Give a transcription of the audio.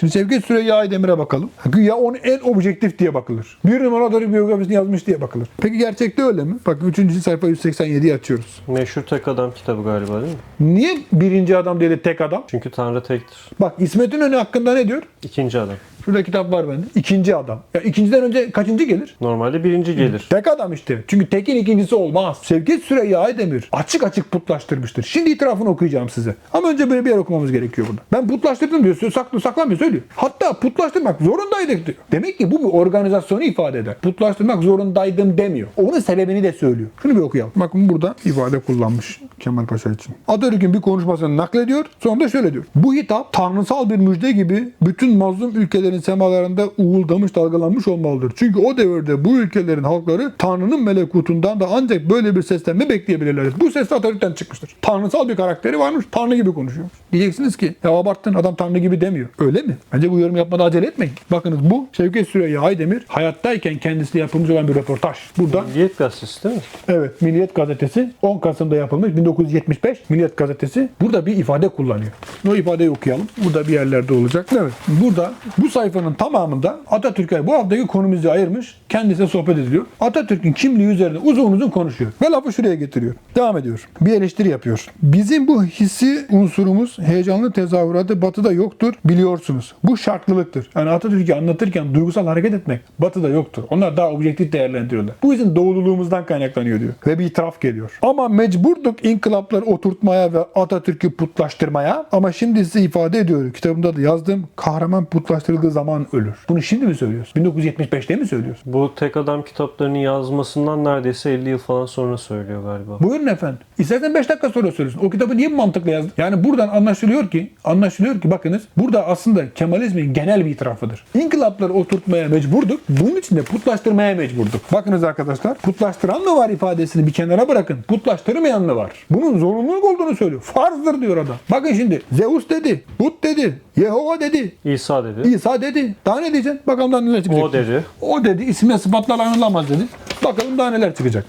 Şimdi Şevket Süreyya Aydemir'e bakalım. Güya onu en objektif diye bakılır. Bir numaraları biyografisini yazmış diye bakılır. Peki gerçekte öyle mi? Bakın 3. sayfa 187'yi açıyoruz. Meşhur tek adam kitabı galiba değil mi? Niye birinci adam değil de tek adam? Çünkü Tanrı tektir. Bak İsmet İnönü hakkında ne diyor? İkinci adam. Şurada kitap var bende. İkinci adam. Ya ikinciden önce kaçıncı gelir? Normalde birinci gelir. Tek adam işte. Çünkü tekin ikincisi olmaz. Şevket Süreyya Aydemir açık açık putlaştırmıştır. Şimdi itirafını okuyacağım size. Ama önce böyle bir yer okumamız gerekiyor burada. Ben putlaştırdım diyor. Saklı saklamıyor söylüyor. Hatta putlaştırmak zorundaydık diyor. Demek ki bu bir organizasyonu ifade eder. Putlaştırmak zorundaydım demiyor. Onun sebebini de söylüyor. Şunu bir okuyalım. Bakın burada ifade kullanmış Kemal Paşa için. Atatürk'ün bir konuşmasını naklediyor. Sonra da şöyle diyor. Bu hitap tanrısal bir müjde gibi bütün mazlum ülkelerin semalarında uğuldamış dalgalanmış olmalıdır. Çünkü o devirde bu ülkelerin halkları Tanrı'nın melekutundan da ancak böyle bir seslenme bekleyebilirler. Bu ses Atatürk'ten çıkmıştır. Tanrısal bir karakteri varmış. Tanrı gibi konuşuyor. Diyeceksiniz ki ya abarttın adam Tanrı gibi demiyor. Öyle mi? Bence bu yorum yapmada acele etmeyin. Bakınız bu Şevket Süreyya Aydemir hayattayken kendisiyle yapılmış olan bir röportaj. Burada Milliyet gazetesi değil mi? Evet, Milliyet Gazetesi 10 Kasım'da yapılmış 1975 Milliyet Gazetesi. Burada bir ifade kullanıyor. O ifadeyi okuyalım. Burada bir yerlerde olacak. Evet. Burada bu sayfanın tamamında Atatürk'e bu haftaki konumuzu ayırmış. Kendisiyle sohbet ediliyor. Atatürk'ün kimliği üzerine uzun uzun konuşuyor. Ve lafı şuraya getiriyor. Devam ediyor. Bir eleştiri yapıyor. Bizim bu hissi unsurumuz heyecanlı tezahüratı batıda yoktur biliyorsunuz. Bu şartlılıktır. Yani Atatürk'ü anlatırken duygusal hareket etmek batıda yoktur. Onlar daha objektif değerlendiriyorlar. Bu bizim doğululuğumuzdan kaynaklanıyor diyor. Ve bir itiraf geliyor. Ama mecburduk inkılapları oturtmaya ve Atatürk'ü putlaştırmaya. Ama şimdi size ifade ediyor. Kitabımda da yazdım. Kahraman putlaştırıldığı zaman ölür. Bunu şimdi mi söylüyorsun? 1975'te mi söylüyorsun? Bu tek adam kitaplarını yazmasından neredeyse 50 yıl falan sonra söylüyor galiba. Buyurun efendim. İstersen 5 dakika sonra söylesin. O kitabı niye bu mantıkla yazdın? Yani buradan anlaşılıyor ki, anlaşılıyor ki bakınız burada aslında Kemalizmin genel bir itirafıdır. İnkılapları oturtmaya mecburduk. Bunun için de putlaştırmaya mecburduk. Bakınız arkadaşlar, putlaştıran mı var ifadesini bir kenara bırakın. Putlaştırmayan mı var? Bunun zorunluluk olduğunu söylüyor. Farzdır diyor adam. Bakın şimdi Zeus dedi, But dedi, Yehova dedi, İsa dedi. İsa dedi. Daha ne diyeceksin? Bakalım daha neler çıkacak. O dedi. O dedi. İsimle sıfatlarla anılamaz dedi. Bakalım daha neler çıkacak.